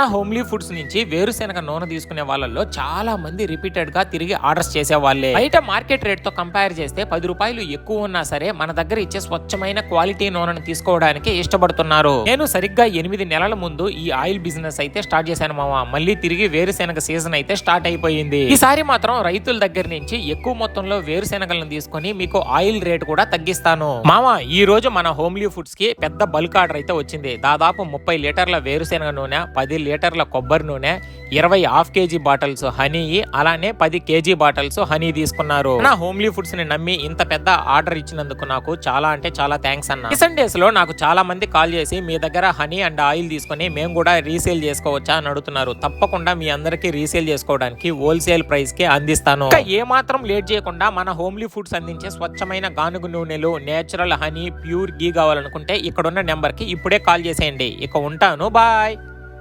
మన homely foods నుంచి వేరుశెనగ నూనె తీసుకునే వాళ్ళలో చాలా మంది రిపీటెడ్గా తిరిగి ఆర్డర్స్ చేసే వాళ్ళే బయట మార్కెట్ రేట్తో కంపేర్ చేస్తే పది రూపాయలు ఎక్కువ ఉన్నా సరే మన దగ్గర ఇచ్చే స్వచ్ఛమైన క్వాలిటీ నూనెను తీసుకోవడానికి ఇష్టపడుతున్నారు. నేను సరిగ్గా ఎనిమిది నెలల ముందు ఈ ఆయిల్ బిజినెస్ అయితే స్టార్ట్ చేశాను మామ మళ్ళీ తిరిగి వేరుశెనగ సీజన్ అయితే స్టార్ట్ అయిపోయింది. ఈసారి మాత్రం రైతుల దగ్గర నుంచి ఎక్కువ మొత్తంలో వేరుశెనగలను తీసుకొని మీకు ఆయిల్ రేట్ కూడా తగ్గిస్తాను. మామ ఈ రోజు మన హోమ్లీ ఫుడ్స్కి పెద్ద బల్క్ ఆర్డర్ అయితే వచ్చింది. దాదాపు ముప్పై లీటర్ల వేరుశెనగ నూనె పది లీటర్ల కొబ్బరి నూనె ఇరవై హాఫ్ కేజీ బాటిల్స్ హనీ అలానే పది కేజీ బాటిల్స్ హనీ తీసుకున్నారు. నా హోమ్లీ ఫుడ్స్ని నమ్మి ఇంత పెద్ద ఆర్డర్ ఇచ్చినందుకు నాకు చాలా అంటే చాలా థ్యాంక్స్ అన్న. రీసెంట్ డేస్లో నాకు చాలా మంది కాల్ చేసి మీ దగ్గర హనీ అండ్ ఆయిల్ తీసుకొని మేము కూడా రీసేల్ చేసుకోవచ్చా? అని అడుగుతున్నారు. తప్పకుండా మీ అందరికీ రీసేల్ చేసుకోవడానికి హోల్సేల్ ప్రైస్కి అందిస్తాను. ఏ మాత్రం లేట్ చేయకుండా మన హోమ్లీ ఫుడ్స్ అందించే స్వచ్ఛమైన గానుగు నూనెలు నేచురల్ హనీ ప్యూర్ గీ కావాలనుకుంటే ఇక్కడున్న నెంబర్కి ఇప్పుడే కాల్ చేసేయండి. ఇక ఉంటాను. బాయ్!